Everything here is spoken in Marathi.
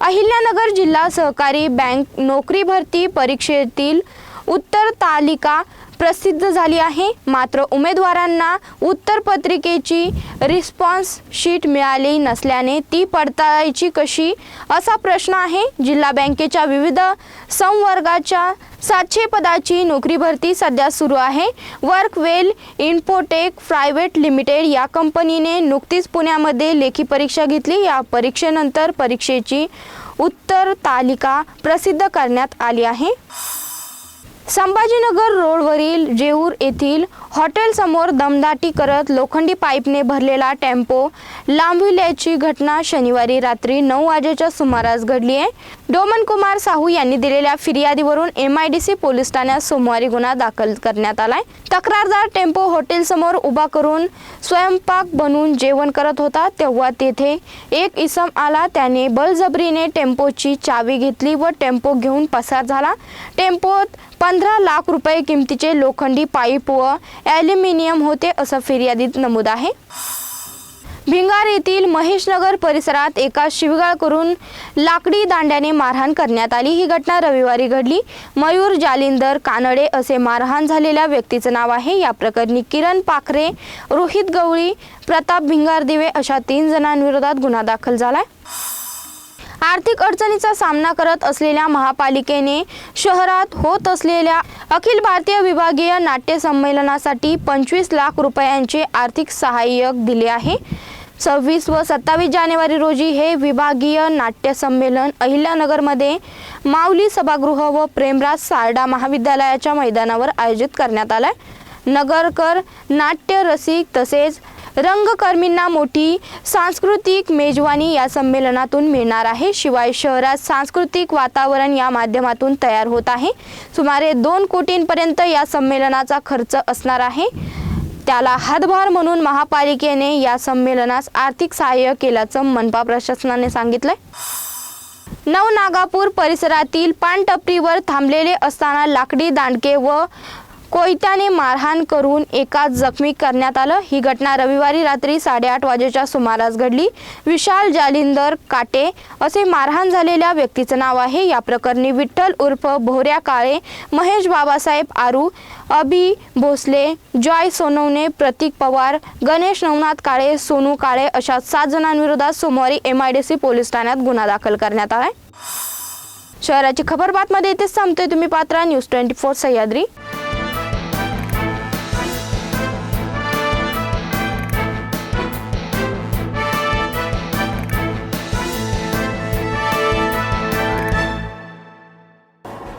अहिल्यानगर जिल्हा सहकारी बँक नोकरी भरती परीक्षेतील उत्तर तालिका प्रसिद्ध झाली आहे. मात्र उमेदवारांना उत्तरपत्रिकेची रिस्पॉन्स शीट मिळाली नसल्याने ती पडताळायची कशी? असा प्रश्न आहे. जिल्हा बँकेच्या विविध संवर्गाच्या सातशे पदाची नोकरी भरती सध्या सुरू आहे. वर्कवेल इन्फोटेक प्रायव्हेट लिमिटेड या कंपनीने नुकतीच पुण्यामध्ये लेखी परीक्षा घेतली. या परीक्षेनंतर परीक्षेची उत्तर तालिका प्रसिद्ध करण्यात आली आहे. संभाजीनगर रोडवरील जेऊर येथील हॉटेलसमोर दमदाटी करत लोखंडी पाईपने भरलेला टेम्पो लांबविल्याची घटना शनिवारी रात्री नऊ वाजेच्या सुमारास घडली आहे. डोमन कुमार साहू यांनी दिलेल्या फिर्यादीवरून M I D C police ठाण्यात सोमवारी गुन्हा दाखल करण्यात आलाय. तक्रारदार टेम्पो हॉटेलसमोर उभा करून स्वयंपाक बनवून जेवण करत होता. तेव्हा तेथे एक इसम आला. त्याने बळजबरीने टेम्पोची चावी घेतली व टेम्पो घेऊन पसार झाला. टेम्पोत पंधरा लाख रुपये किमतीचे लोखंडी पाईप व ॲल्युमिनियम होते असं फिर्यादीत नमूद आहे. भिंगार येथील महेशनगर परिसरात एका शिवगाळ करून लाकडी दांड्याने मारहाण करण्यात आली. ही घटना रविवारी घडली. मयूर जालिंदर कानडे असे मारहाण झालेल्या व्यक्तीचं नाव आहे. या प्रकरणी किरण पाखरे रोहित गवळी प्रताप भिंगार दिवे अशा तीन जणांविरोधात गुन्हा दाखल झालाय. आर्थिक अडचणीचा सामना करत असलेल्या महापालिकेने शहरात होत असलेल्या अखिल भारतीय विभागीय नाट्य संमेलनासाठी पंचवीस लाख रुपयांचे आर्थिक सहाय्य दिले आहे. सव्वीस व सत्तावीस जानेवारी रोजी हे विभागीय नाट्य संमेलन अहिल्यानगरमध्ये माऊली सभागृह व प्रेमराज सारडा महाविद्यालयाच्या मैदानावर आयोजित करण्यात आलं नगरकर नाट्य रसिक तसेच रंगकर्मींना मोठी सांस्कृतिक मेजवानी या संमेलनातून मिळणार आहे. शिवाय शहरात सांस्कृतिक वातावरण या माध्यमातून तयार होत आहे. सुमारे दोन कोटींपर्यंत या संमेलनाचा खर्च असणार आहे. त्याला हातभार म्हणून महापालिकेने या संमेलनास आर्थिक सहाय्य केल्याचं मनपा प्रशासनाने सांगितलंय. नवनागापूर परिसरातील पानटपरीवर थांबलेले असताना लाकडी दांडके व कोयत्याने मारहाण करून एका जखमी करण्यात आलं. ही घटना रविवारी रात्री साडेआठ वाजेच्या सुमारास घडली. विशाल जालिंदर काटे असे मारहाण झालेल्या व्यक्तीचं नाव आहे. या प्रकरणी विठ्ठल उर्फ भोऱ्या काळे महेश बाबासाहेब आरू अभि भोसले जॉय सोनवणे प्रतीक पवार गणेश नवनाथ काळे सोनू काळे अशा सात जणांविरोधात सोमवारी M I D C police ठाण्यात गुन्हा दाखल करण्यात आलाय. शहराची खबर बातमध्ये इथेच संपते तुम्ही Patra. News twenty four Sahyadri.